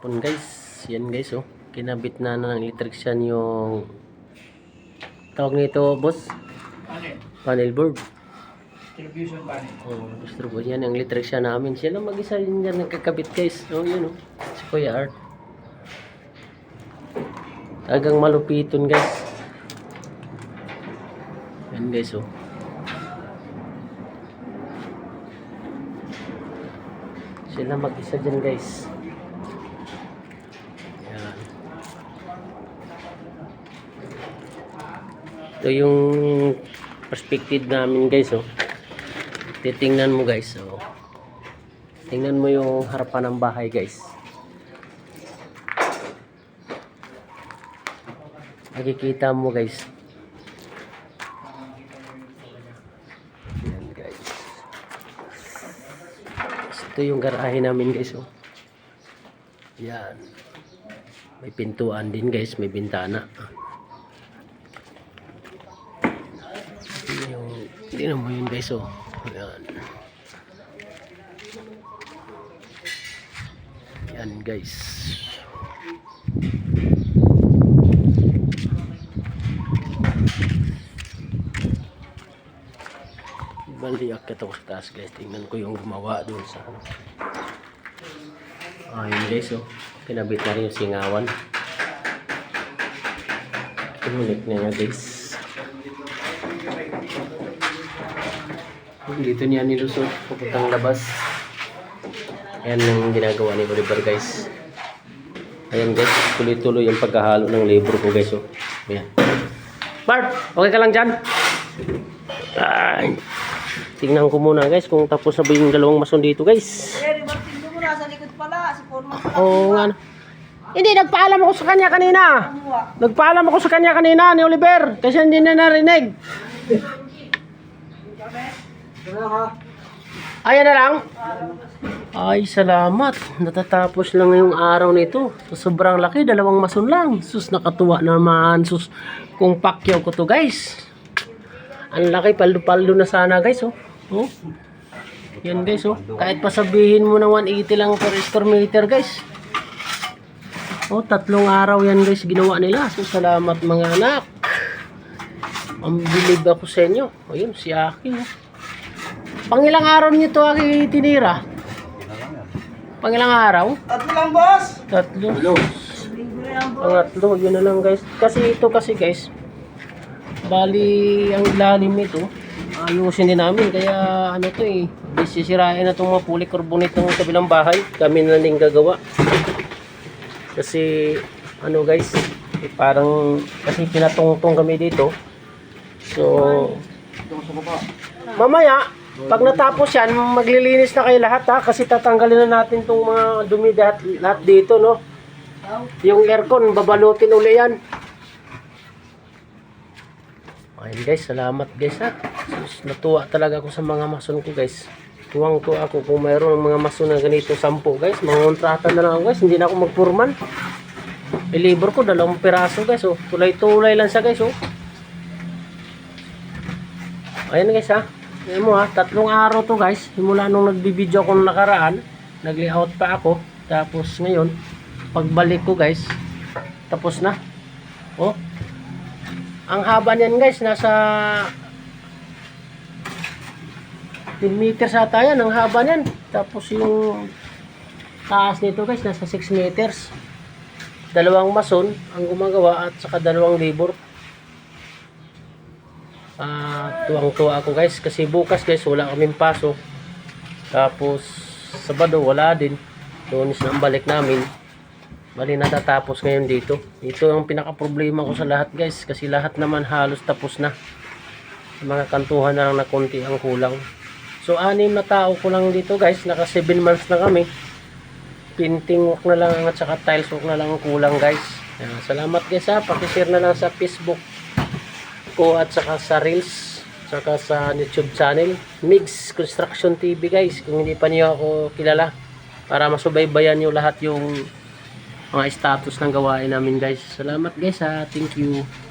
hapon guys. Yan guys oh. Kinabit na ng electrician yung tawag nito boss. Panel. Panel board. Television panel. Oh, ko yan ang electrician namin. Siya lang mag-isa rin dyan nagkakabit guys. Oh, yun oh. Si Kuya Art. Talagang malupiton guys. Yan guys oh. Sila mag-isa dyan guys. Ito yung perspective namin guys oh. Titingnan mo guys oh. Tingnan mo yung harapan ng bahay guys. Nakikita mo guys. Yan guys. Ito yung garahe namin guys oh. Yan. May pintuan din guys, may bintana. Ito yung tingnan mo yun guys oh. Yan. Yan guys. Bali, akit ako sa taas guys. Tingnan ko yung gumawa doon sa ano. Ah, guys oh. Kinabit na rin yung singawan. Kinulik na niya guys. Dito niya nilusot. Papuntang labas. Ayan ang ginagawa ni Oliver guys. Ayan guys, tuloy-tuloy yung pagkahalo ng libro ko guys. Oh. Ayan. Bart, okay ka lang dyan? Ay. Tingnan ko muna guys kung tapos na ba yung dalawang mason dito guys. Eh, Martin, doon mo nasa likod pala. Si Foreman pala. Oo nga. na. Hindi, nagpaalam ako sa kanya kanina. Nagpaalam ako sa kanya kanina ni Oliver kasi hindi na narinig. Ayan na lang. Ay, salamat. Natatapos lang yung araw nito. So, sobrang laki, dalawang mason lang. Sus, nakatuwa naman. Sus, kung pakyaw ko to guys. Ang laki, paldo-paldo na sana guys, oh. Oh. Yan guys, oh. Kahit pasabihin mo na 180 lang per square meter guys. Oh, tatlong araw yan guys ginawa nila. So, salamat mga anak. Ang bilib ako sa inyo. O yun, si Aki. Oh. Pangilang araw niyo to Aki tinira? Pangilang araw? Tatlo lang, boss. Tatlo. Lang, boss. Pangatlo, yun na lang guys. Kasi ito kasi guys, bali ang ilalim nito, ayusin din namin. Kaya ano to eh, sisirain na itong mga polycarbonate ng kabilang bahay. Kami na din gagawa. Kasi ano guys, eh, parang kasi pinatungtong kami dito. So, mamaya, pag natapos yan, maglilinis na kayo lahat ha. Kasi tatanggalin na natin itong mga dumi lahat, lahat dito no. Yung aircon, babalutin uli yan. Ayun guys, salamat guys ha. Natuwa talaga ako sa mga mason ko guys. Tuwang tuwa ako kung mayroon mga mason na ganito sampo guys. Mga kontrata na lang ako guys, hindi na ako magpurman. Libro ko, dalawang piraso guys oh. Tulay-tulay lang siya guys oh. Ayan guys ha. Ayan mo ha, tatlong araw to guys. Simula nung nagbibideo ko nung nakaraan, nag-layout pa ako. Tapos ngayon, pagbalik ko guys, tapos na. Oh. Ang haba niyan guys, nasa 10 meters ata yan, ang haba niyan. Tapos yung taas nito guys, nasa 6 meters. Dalawang mason ang gumagawa at saka dalawang labor. Ah, tuwang-tuwa ako guys kasi bukas guys wala kaming pasok. Tapos Sabado wala din. Lunes na ang balik namin. Bali natatapos ngayon dito. Ito ang pinaka problema ko sa lahat guys kasi lahat naman halos tapos na. Mga kantuhan na lang na konti ang kulang. So anim na tao ko lang dito guys. Naka 7 months na kami. Painting work na lang at saka tiles work na lang ang kulang guys. Ayan, salamat guys ha. Pakishare na lang sa Facebook ko at saka sa Reels saka sa YouTube channel. Mix Construction TV guys kung hindi pa niyo ako kilala para masubaybayan niyo lahat yung mga status ng gawain namin guys. Salamat guys ha. Thank you